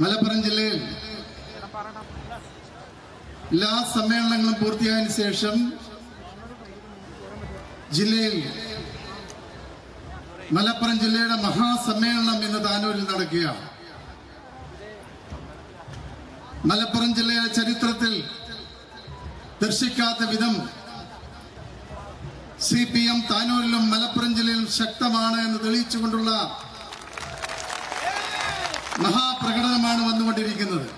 മലപ്പുറം ജില്ലയിൽ എല്ലാ സമ്മേളനങ്ങളും പൂർത്തിയായതിനു ശേഷം ജില്ലയിൽ മലപ്പുറം ജില്ലയുടെ മഹാസമ്മേളനം ഇന്ന് താനൂരിൽ നടക്കുകയാണ്. മലപ്പുറം ജില്ലയുടെ ചരിത്രത്തിൽ ദർശിക്കാത്ത വിധം സി പി എം താനൂരിലും മലപ്പുറം ജില്ലയിലും ശക്തമാണ് എന്ന് തെളിയിച്ചുകൊണ്ടുള്ള മഹാപ്രകടനമാണ് വന്നുകൊണ്ടിരിക്കുന്നത്.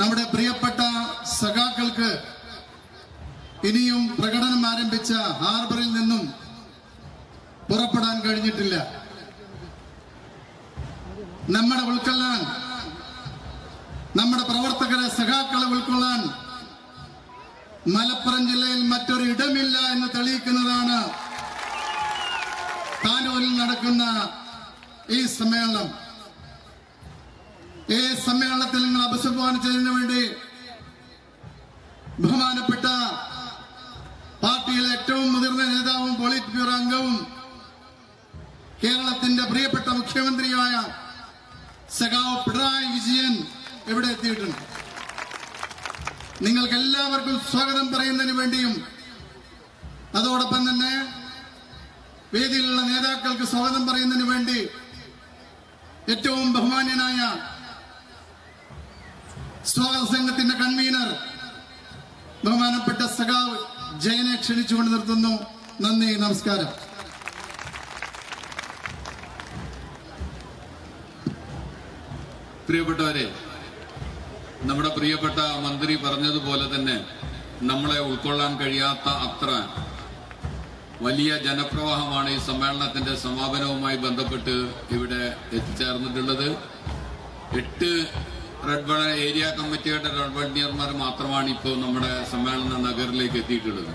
നമ്മുടെ പ്രിയപ്പെട്ട സഖാക്കൾക്ക് ഇനിയും പ്രകടനം ആരംഭിച്ച ഹാർബറിൽ നിന്നും പുറപ്പെടാൻ കഴിഞ്ഞിട്ടില്ല. നമ്മുടെ ഉൾക്കൊള്ളാൻ നമ്മുടെ പ്രവർത്തകരെ സഖാക്കളെ ഉൾക്കൊള്ളാൻ മലപ്പുറം ജില്ലയിൽ മറ്റൊരു ഇടമില്ല എന്ന് തെളിയിക്കുന്നതാണ് താനൂരിൽ നടക്കുന്ന ഈ സമ്മേളനം. ഈ സമ്മേളനത്തിൽ നിങ്ങൾ അഭിസംബോധന വേണ്ടി ബഹുമാനപ്പെട്ട പാർട്ടിയിലെ ഏറ്റവും മുതിർന്ന നേതാവും പോളിറ്റ് ബ്യൂറോ അംഗവും കേരളത്തിന്റെ പ്രിയപ്പെട്ട മുഖ്യമന്ത്രിയുമായ സഖാവ് പിണറായി വിജയൻ ഇവിടെ എത്തിയിട്ടുണ്ട്. നിങ്ങൾക്ക് എല്ലാവർക്കും സ്വാഗതം പറയുന്നതിന് വേണ്ടിയും അതോടൊപ്പം തന്നെ വേദിയിലുള്ള നേതാക്കൾക്ക് സ്വാഗതം പറയുന്നതിന് വേണ്ടി ഏറ്റവും ബഹുമാന്യനായ സ്വാഗത സംഘത്തിന്റെ കൺവീനർ ബഹുമാനപ്പെട്ട സഖാവ് ജയനെ ക്ഷണിച്ചുകൊണ്ട് നിർത്തുന്നു. നന്ദി നമസ്കാരം. പ്രിയപ്പെട്ടവരെ നമ്മുടെ പ്രിയപ്പെട്ട മന്ത്രി പറഞ്ഞതുപോലെ തന്നെ നമ്മളെ ഉൾക്കൊള്ളാൻ കഴിയാത്ത അത്ര വലിയ ജനപ്രവാഹമാണ് ഈ സമ്മേളനത്തിന്റെ സമാപനവുമായി ബന്ധപ്പെട്ട് ഇവിടെ എത്തിച്ചേർന്നിട്ടുള്ളത്. എട്ട് റെഡ് ബൺ ഏരിയ കമ്മിറ്റിയുടെ റെഡ് വളണ്ടിയർമാർ മാത്രമാണ് ഇപ്പോൾ നമ്മുടെ സമ്മേളന നഗറിലേക്ക് എത്തിയിട്ടുള്ളത്.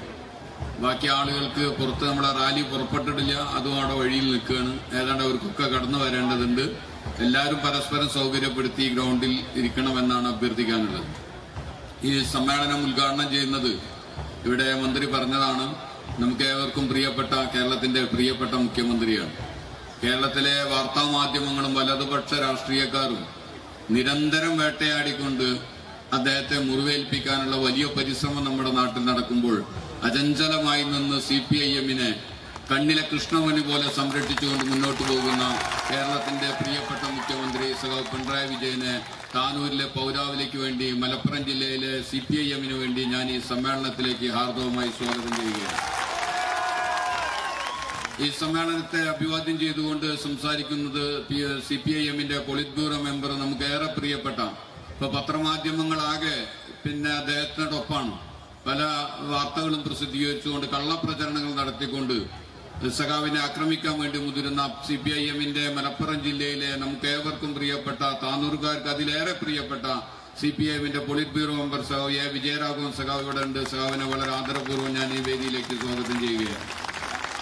ബാക്കി ആളുകൾക്ക് പുറത്ത് നമ്മുടെ റാലി പുറപ്പെട്ടിട്ടില്ല അതും അവിടെ വഴിയിൽ നിൽക്കുകയാണ്. ഏതാണ്ട് അവർക്കൊക്കെ കടന്നു വരേണ്ടതുണ്ട്. എല്ലാവരും പരസ്പരം സൗകര്യപ്പെടുത്തി ഗ്രൗണ്ടിൽ ഇരിക്കണമെന്നാണ് അഭ്യർത്ഥിക്കാനുള്ളത്. ഈ സമ്മേളനം ഉദ്ഘാടനം ചെയ്യുന്നത് ഇവിടെ മന്ത്രി പറഞ്ഞതാണ് നമുക്ക് ഏവർക്കും പ്രിയപ്പെട്ട കേരളത്തിന്റെ പ്രിയപ്പെട്ട മുഖ്യമന്ത്രിയാണ്. കേരളത്തിലെ വാർത്താ മാധ്യമങ്ങളും വലതുപക്ഷ രാഷ്ട്രീയക്കാരും നിരന്തരം വേട്ടയാടിക്കൊണ്ട് അദ്ദേഹത്തെ മുറിവേൽപ്പിക്കാനുള്ള വലിയ പരിശ്രമം നമ്മുടെ നാട്ടിൽ നടക്കുമ്പോൾ അചഞ്ചലമായി നിന്ന് സി പി ഐ എമ്മിനെ കണ്ണിലെ കൃഷ്ണമണി പോലെ സംരക്ഷിച്ചുകൊണ്ട് മുന്നോട്ട് പോകുന്ന കേരളത്തിന്റെ പ്രിയപ്പെട്ട മുഖ്യമന്ത്രി സഖാവ് പിണറായി വിജയനെ താനൂരിലെ പൗരാവിലേക്ക് വേണ്ടി മലപ്പുറം ജില്ലയിലെ സി പി ഐ എമ്മിന് വേണ്ടി ഞാൻ ഈ സമ്മേളനത്തിലേക്ക് ഹാർദവമായി സ്വാഗതം ചെയ്യുകയാണ്. ഈ സമ്മേളനത്തെ അഭിവാദ്യം ചെയ്തുകൊണ്ട് സംസാരിക്കുന്നത് സി പി ഐ എമ്മിന്റെ പൊളിറ്റ് ബ്യൂറോ മെമ്പർ നമുക്ക് ഏറെ പ്രിയപ്പെട്ട ഇപ്പൊ പത്രമാധ്യമങ്ങളാകെ പിന്നെ അദ്ദേഹത്തിനോടൊപ്പാണ്. പല വാർത്തകളും പ്രസിദ്ധീകരിച്ചുകൊണ്ട് കള്ളപ്രചരണങ്ങൾ നടത്തിക്കൊണ്ട് സഖാവിനെ ആക്രമിക്കാൻ വേണ്ടി മുതിരുന്ന സി പി ഐ എമ്മിന്റെ മലപ്പുറം ജില്ലയിലെ നമുക്ക് ഏവർക്കും പ്രിയപ്പെട്ട താനൂറുകാർക്ക് അതിലേറെ പ്രിയപ്പെട്ട സി പി എമ്മിന്റെ പൊളിറ്റ് ബ്യൂറോ മെമ്പർ സഖാവ് എ. വിജയരാഘവൻ സഖാവ് ഇവിടെ ഉണ്ട്. സഖാവിനെ വളരെ ആദരപൂർവം ഞാൻ ഈ വേദിയിലേക്ക് സ്വാഗതം ചെയ്യുകയാണ്.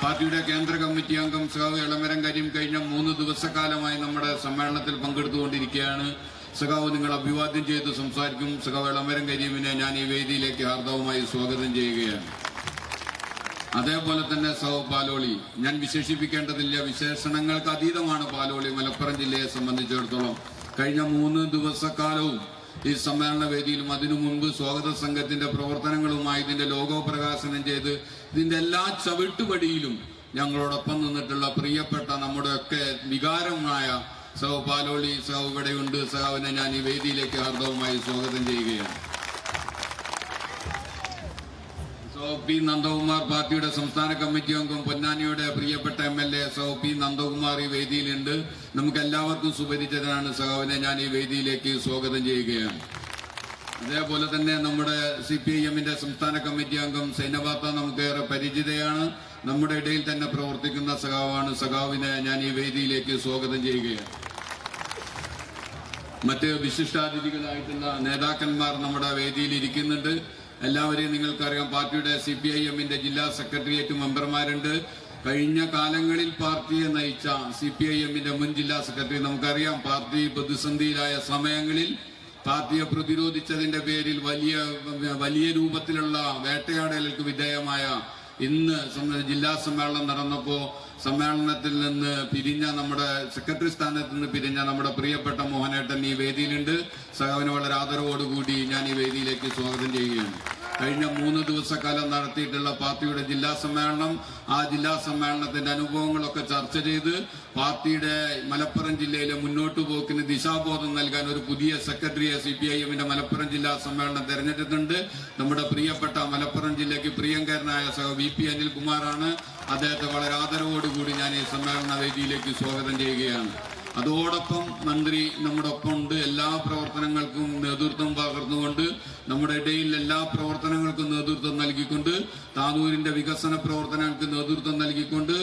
പാർട്ടിയുടെ കേന്ദ്ര കമ്മിറ്റി അംഗം സഖാവ് ഇളമരം കരീം കഴിഞ്ഞ മൂന്ന് ദിവസക്കാലമായി നമ്മുടെ സമ്മേളനത്തിൽ പങ്കെടുത്തുകൊണ്ടിരിക്കുകയാണ്. സഖാവ് നിങ്ങൾ അഭിവാദ്യം ചെയ്ത് സംസാരിക്കും. സഖാവ് ഇളമരം കരീമിനെ ഞാൻ ഈ വേദിയിലേക്ക് ഹാർദവുമായി സ്വാഗതം ചെയ്യുകയാണ്. അതേപോലെ തന്നെ സഹോ പാലോളി ഞാൻ വിശേഷിപ്പിക്കേണ്ടതില്ല. വിശേഷണങ്ങൾക്ക് അതീതമാണ് പാലോളി മലപ്പുറം ജില്ലയെ സംബന്ധിച്ചിടത്തോളം. കഴിഞ്ഞ മൂന്ന് ദിവസക്കാലവും ഈ സമ്മേളന വേദിയിലും അതിനു മുൻപ് സ്വാഗത സംഘത്തിന്റെ പ്രവർത്തനങ്ങളുമായി ഇതിന്റെ ലോഗോ പ്രകാശനം ചെയ്ത് ഇതിന്റെ എല്ലാ ചവിട്ടുപടിയിലും ഞങ്ങളോടൊപ്പം നിന്നിട്ടുള്ള പ്രിയപ്പെട്ട നമ്മുടെയൊക്കെ വികാരമായ സഹ പാലോളി സഹ ഇവിടെയുണ്ട് സഹാവിനെ ഞാൻ ഈ വേദിയിലേക്ക് ഹാർദവമായി സ്വാഗതം ചെയ്യുകയാണ്. സോ പി നന്ദകുമാർ പാർട്ടിയുടെ സംസ്ഥാന കമ്മിറ്റി അംഗം പൊന്നാനിയുടെ പ്രിയപ്പെട്ട എം എൽ എ സോ പി നന്ദകുമാർ ഈ വേദിയിലുണ്ട്. നമുക്ക് എല്ലാവർക്കും സുപരിചിതനാണ് സഹാവിനെ ഞാൻ ഈ വേദിയിലേക്ക് സ്വാഗതം ചെയ്യുകയാണ്. അതേപോലെ തന്നെ നമ്മുടെ സി പി ഐ എമ്മിന്റെ സംസ്ഥാന കമ്മിറ്റി അംഗം സൈനബാത്ത നമുക്ക് ഏറെ പരിചിതയാണ്. നമ്മുടെ ഇടയിൽ തന്നെ പ്രവർത്തിക്കുന്ന സഖാവാണ് സഖാവിനെ ഞാൻ ഈ വേദിയിലേക്ക് സ്വാഗതം ചെയ്യുകയാണ്. മറ്റ് വിശിഷ്ടാതിഥികളായിട്ടുള്ള നേതാക്കന്മാർ നമ്മുടെ വേദിയിൽ ഇരിക്കുന്നുണ്ട്. എല്ലാവരെയും നിങ്ങൾക്കറിയാം പാർട്ടിയുടെ സി പി ഐ എമ്മിന്റെ ജില്ലാ സെക്രട്ടേറിയറ്റ് മെമ്പർമാരുണ്ട്. കഴിഞ്ഞ കാലങ്ങളിൽ പാർട്ടിയെ നയിച്ച സി പി ഐ എമ്മിന്റെ മുൻ ജില്ലാ സെക്രട്ടറി നമുക്കറിയാം പാർട്ടി പ്രതിസന്ധിയിലായ സമയങ്ങളിൽ പാർട്ടിയെ പ്രതിരോധിച്ചതിന്റെ പേരിൽ വലിയ വലിയ രൂപത്തിലുള്ള വേട്ടയാടലുകൾക്ക് വിധേയമായ ഇന്ന് ജില്ലാ സമ്മേളനം നടന്നപ്പോ സമ്മേളനത്തിൽ നിന്ന് പിരിഞ്ഞ നമ്മുടെ സെക്രട്ടറി സ്ഥാനത്ത് നിന്ന് പിരിഞ്ഞ നമ്മുടെ പ്രിയപ്പെട്ട മോഹനേട്ടൻ ഈ വേദിയിലുണ്ട്. സഹവന് വളരെ ആദരവോടുകൂടി ഞാൻ ഈ വേദിയിലേക്ക് സ്വാഗതം ചെയ്യുകയാണ്. കഴിഞ്ഞ മൂന്ന് ദിവസക്കാലം നടത്തിയിട്ടുള്ള പാർട്ടിയുടെ ജില്ലാ സമ്മേളനം ആ ജില്ലാ സമ്മേളനത്തിന്റെ അനുഭവങ്ങളൊക്കെ ചർച്ച ചെയ്ത് പാർട്ടിയുടെ മലപ്പുറം ജില്ലയിലെ മുന്നോട്ട് പോക്കിന് ദിശാബോധം നൽകാൻ ഒരു പുതിയ സെക്രട്ടറിയെ സി പി ഐ എമ്മിന്റെ മലപ്പുറം ജില്ലാ സമ്മേളനം തെരഞ്ഞെടുത്തിട്ടുണ്ട്. നമ്മുടെ പ്രിയപ്പെട്ട മലപ്പുറം ജില്ലയ്ക്ക് പ്രിയങ്കരനായ സഹ വി പി അനിൽകുമാറാണ്. അദ്ദേഹത്തെ വളരെ ആദരവോടുകൂടി ഞാൻ ഈ സമ്മേളന വേദിയിലേക്ക് സ്വാഗതം ചെയ്യുകയാണ്. അതോടൊപ്പം മന്ത്രി നമ്മുടെ ഒപ്പം ഉണ്ട് എല്ലാ പ്രവർത്തനങ്ങൾക്കും നേതൃത്വം പകർന്നുകൊണ്ട് നമ്മുടെ ഇടയിൽ എല്ലാ പ്രവർത്തനങ്ങൾക്കും നേതൃത്വം നൽകിക്കൊണ്ട് താനൂരിന്റെ വികസന പ്രവർത്തനങ്ങൾക്ക് നേതൃത്വം നൽകിക്കൊണ്ട്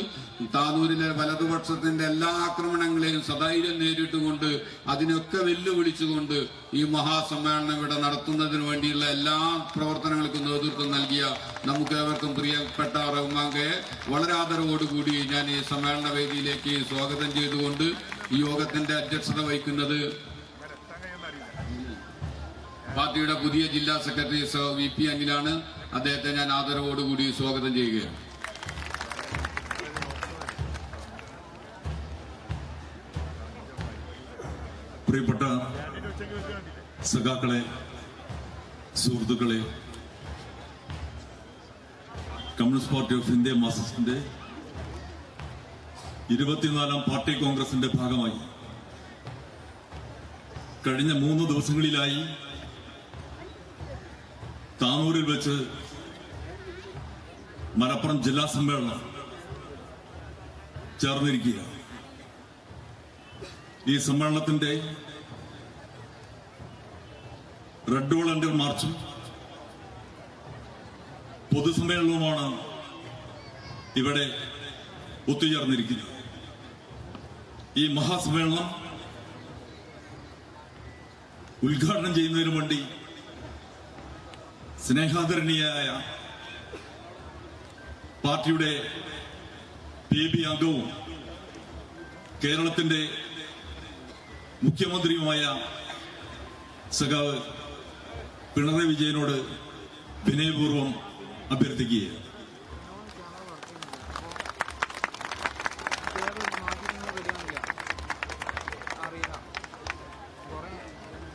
താനൂരിലെ വലതുപക്ഷത്തിന്റെ എല്ലാ ആക്രമണങ്ങളെയും സധൈര്യം നേരിട്ടുകൊണ്ട് അതിനൊക്കെ വെല്ലുവിളിച്ചുകൊണ്ട് ഈ മഹാസമ്മേളനം ഇവിടെ നടത്തുന്നതിന് വേണ്ടിയുള്ള എല്ലാ പ്രവർത്തനങ്ങൾക്കും നേതൃത്വം നൽകിയ നമുക്ക് ഏവർക്കും പ്രിയപ്പെട്ട റഹ്മാങ്കയെ വളരെ ആദരവോടുകൂടി ഞാൻ ഈ സമ്മേളന വേദിയിലേക്ക് സ്വാഗതം ചെയ്തുകൊണ്ട് ഈ യോഗത്തിന്റെ അധ്യക്ഷത വഹിക്കുന്നത് പാർട്ടിയുടെ പുതിയ ജില്ലാ സെക്രട്ടറി വി പി അനിലാണ്. അദ്ദേഹത്തെ ഞാൻ ആദരവോടുകൂടി സ്വാഗതം ചെയ്യുകയാണ്. പ്രിയപ്പെട്ട സഖാക്കളെ സുഹൃത്തുക്കളെ കമ്മ്യൂണിസ്റ്റ് പാർട്ടി ഓഫ് ഇന്ത്യ മാർക്സിസ്റ്റിന്റെ ഇരുപത്തിനാലാം പാർട്ടി കോൺഗ്രസിന്റെ ഭാഗമായി കഴിഞ്ഞ മൂന്ന് ദിവസങ്ങളിലായി താനൂരിൽ വെച്ച് മലപ്പുറം ജില്ലാ സമ്മേളനം ചേർന്നിരിക്കുകയാണ്. ഈ സമ്മേളനത്തിന്റെ റെഡ് വോളണ്ടിയർ മാർച്ചും പൊതുസമ്മേളനവുമാണ് ഇവിടെ ഒത്തുചേർന്നിരിക്കുന്നത്. ഈ മഹാസമ്മേളനം ഉദ്ഘാടനം ചെയ്യുന്നതിന് വേണ്ടി സ്നേഹാദരണീയായ പാർട്ടിയുടെ പി ബി അംഗവും കേരളത്തിന്റെ മുഖ്യമന്ത്രിയുമായ സഖാവ് പിണറായി വിജയനോട് വിനയപൂർവം അഭ്യർത്ഥിക്കുകയാണ്.